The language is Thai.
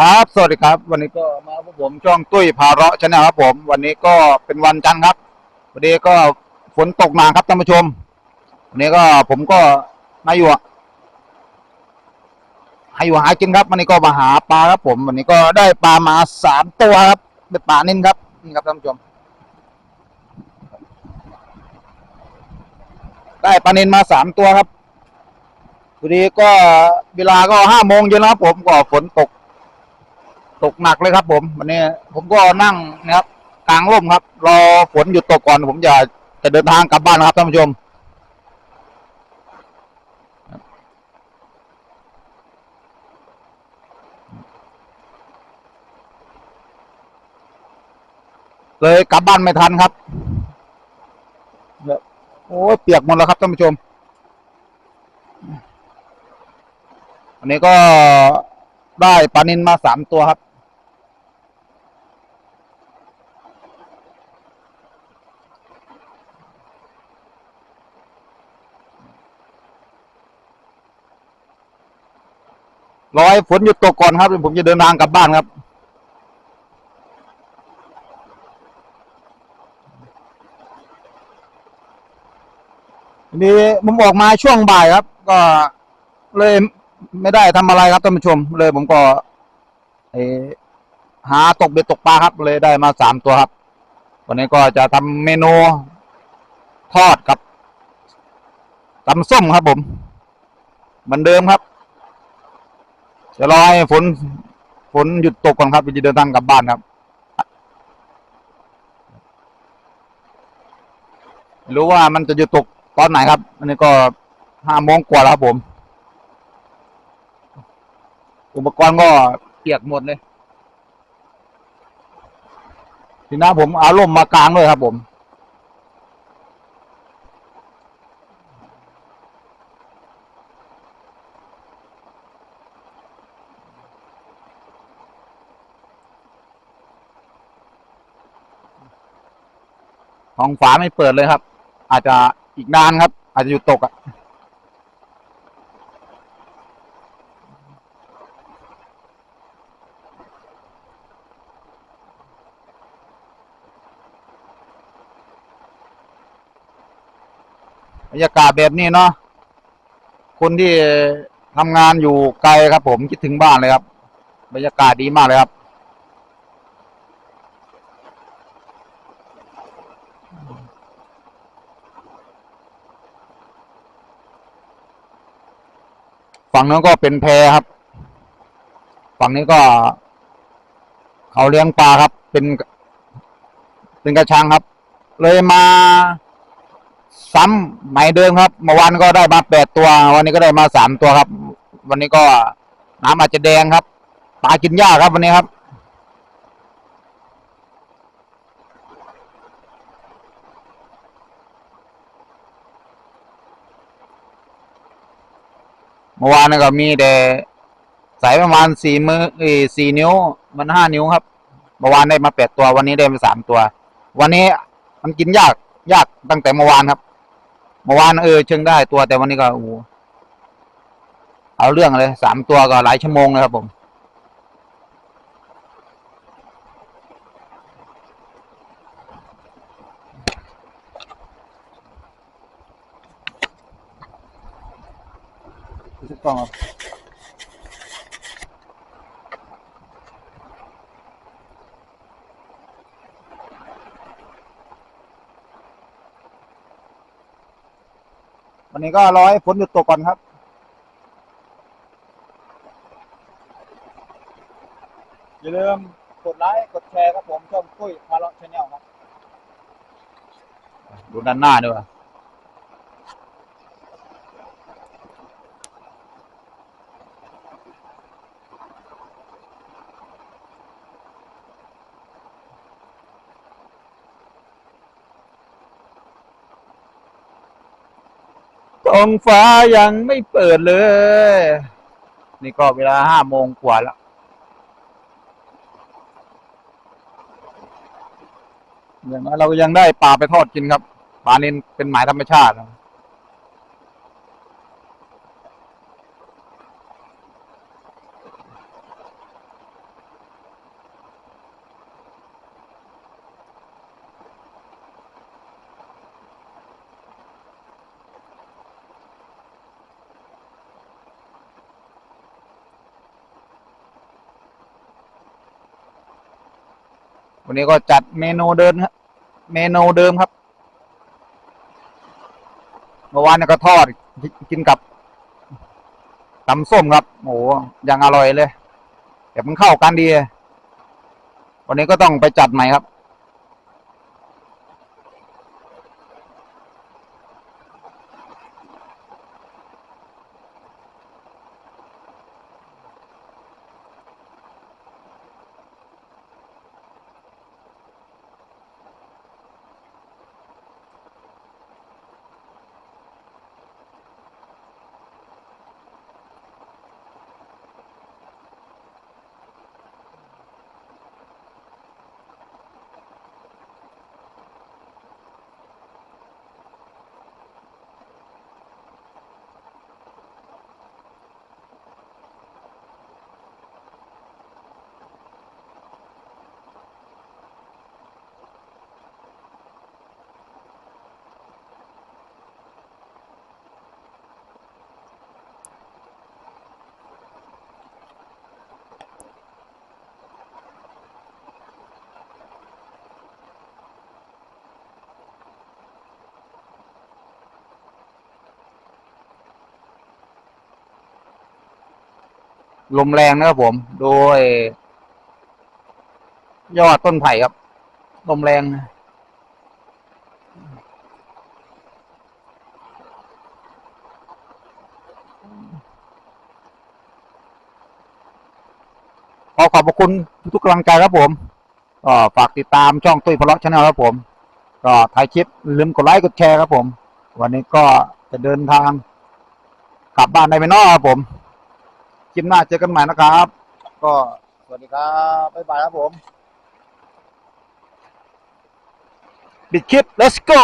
ครับ สวัสดีครับ วันนี้ก็มาพบผมช่องตุ้ยพาเราะชาแนลครับผม วันนี้ก็เป็นวันจันทร์ครับ วันนี้ก็ฝนตกหนักครับท่านผู้ชม วันนี้ก็ผมก็มาอยู่ให้อยู่หากินครับวันนี้ก็มาหาปลาครับผม วันนี้ก็ได้ปลามาสามตัวครับเป็นปลานิ่นครับนี่ครับท่านผู้ชม ได้ปลานินมาสามตัวครับวันนี้ก็เวลาก็ห้าโมงเย็นแล้วครับผมก็ฝนตก ตกหนักเลยครับ ผมวันนี้ผมก็นั่งนะครับกลางร่มครับ รอฝนหยุดตกก่อนผมจะจะเดินทางกลับบ้านนะครับท่านผู้ชมเลยกลับบ้านไม่ทันครับโอ้ยเปียกหมดแล้วครับท่านผู้ชม อันนี้ก็ ได้ปลานินมาสามตัวครับ รอให้ฝนหยุดตกก่อนครับเดี๋ยวผมจะเดินทางกลับบ้านครับมีผมออกมาช่วงบ่ายครับ ก็เลย ไม่ได้ทำอะไรครับท่านผู้ชม เลยผมก็หาตกเบ็ดตกปลาครับ เลยได้มาสามตัวครับ วันนี้ก็จะทำเมนูทอดกับตำส้มครับผมเหมือนเดิมครับ จะรอให้ฝนฝนหยุดตกก่อนครับจะเดินทางกลับบ้านครับรู้ว่ามันจะหยุดตกตอนไหนครับ อันนี้ก็ห้าโมงกว่าแล้วครับผม อุปกรณ์ก็เปียกหมดเลยทีนี้ผมเอาล่มมากลางเลยครับผมห้องฝาไม่เปิดเลยครับ อาจจะอีกนานครับ อาจจะหยุดตกอะ รรยากาศแบบนี้เนาะคนที่ทำงานอยู่ไกลครับ ผมคิดถึงบ้านเลยครับ บรรยากาศดีมากเลยครับ ฝั่งนั้นก็เป็นแพครับ ฝั่งนี้ก็ เขาเลี้ยงปลาครับ เป็น เป็นกระชังครับ เลยมา ซ้ำไหมเดิมครับ เมื่อวานก็ได้มาแปดตัว วันนี้ก็ได้มาสามตัวครับ วันนี้ก็น้ำอาจจะแดงครับปลากินหญ้าครับวันนี้ครับ เมื่อวานก็มีแต่สายประมาณสี่มือสี่นิ้ว มันห้านิ้วครับ เมื่อวานได้มาแปดตัว วันนี้ได้มาสามตัว วันนี้มันกินยาก ยากตั้งแต่เมื่อวานครับ เมื่อวานเออเชิงได้ตัวแต่วันนี้ก็โอ้โหเอาเรื่องเลยสามตัวก็หลายชั่วโมงเลยครับผม ถูกต้องครับ วันนี้ก็รอให้ฝนหยุดตกก่อนครับ อย่าลืมกดไลค์กดแชร์ครับผมช่องตุ้ยพาเลาะชาแนลครับ ดูด้านหน้าด้วย องฟ้ายังไม่เปิดเลย นี่ก็เวลาห้าโมงกว่าแล้วอย่างนั้นเราก็ยังได้ปลาไปทอดกินครับปลาเน้นเป็นหมายธรรมชาติ วันนี้ก็จัดเมนูเดิมครับเมนูเดิมครับเมื่อวานเนี่ยก็ทอดกินกับตำส้มครับโอ้หยังอร่อยเลยแต่มันเข้ากันดี วันนี้ก็ต้องไปจัดใหม่ครับ ลมแรงนะครับผม โดย ยอดต้นไผ่ครับ ลมแรงนะขอขอบพระคุณทุกกำลังใจครับผมก็ฝากติดตามช่องตุ้ยพลาะชาแนลครับผม ก็ถ่ายคลิปลืมกดไลค์กดแชร์ครับผม วันนี้ก็จะเดินทางกลับบ้านได้ไมนาะครับผม คลิปหน้าเจอกันใหม่นะครับ ก็สวัสดีครับ บ๊ายบายครับผม ปิดคลิป let's go